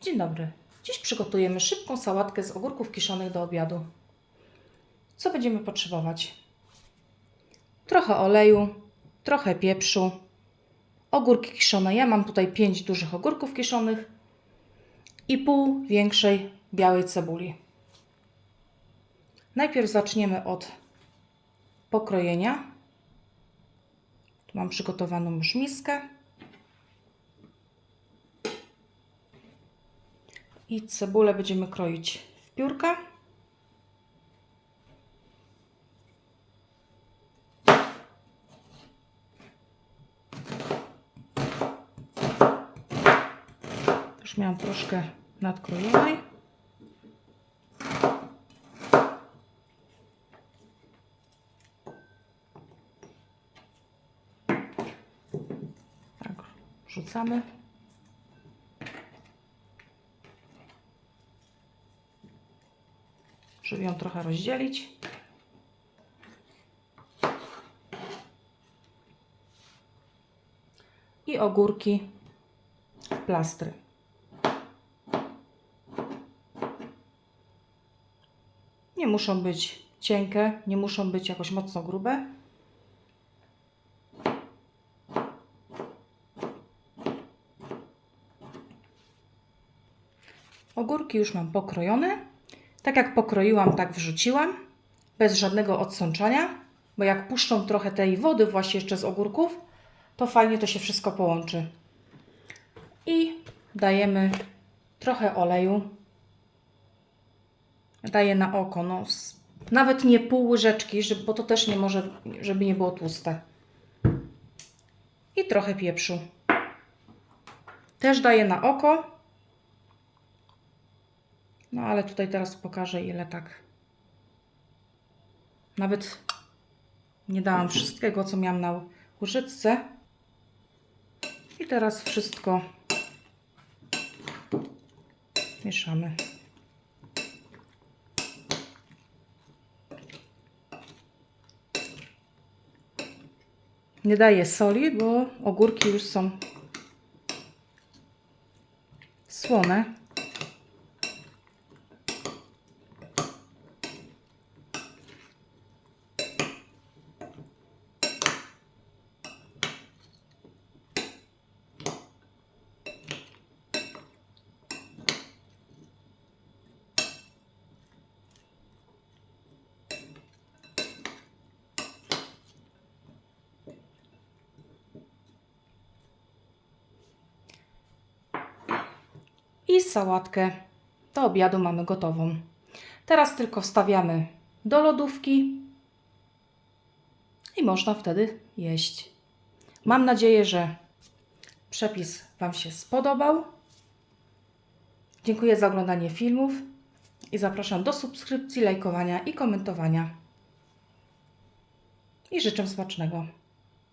Dzień dobry. Dziś przygotujemy szybką sałatkę z ogórków kiszonych do obiadu. Co będziemy potrzebować? Trochę oleju, trochę pieprzu, ogórki kiszone. Ja mam tutaj 5 dużych ogórków kiszonych i pół większej białej cebuli. Najpierw zaczniemy od pokrojenia. Tu mam przygotowaną już miskę. I cebulę będziemy kroić w piórka. Już miałam troszkę nadkrojonej. Tak, rzucamy. Żeby ją trochę rozdzielić. I ogórki w plastry. Nie muszą być cienkie, nie muszą być jakoś mocno grube. Ogórki już mam pokrojone. Tak jak pokroiłam, tak wrzuciłam, bez żadnego odsączania, bo jak puszczą trochę tej wody właśnie jeszcze z ogórków, to fajnie to się wszystko połączy. I dajemy trochę oleju. Daję na oko, no, nawet nie pół łyżeczki, żeby, bo to też nie może, żeby nie było tłuste. I trochę pieprzu. Też daję na oko. No ale tutaj teraz pokażę ile tak. Nawet nie dałam wszystkiego, co miałam na łyżeczce. I teraz wszystko mieszamy. Nie daję soli, bo ogórki już są słone. I sałatkę do obiadu mamy gotową. Teraz tylko wstawiamy do lodówki i można wtedy jeść. Mam nadzieję, że przepis Wam się spodobał. Dziękuję za oglądanie filmów i zapraszam do subskrypcji, lajkowania i komentowania. I życzę smacznego.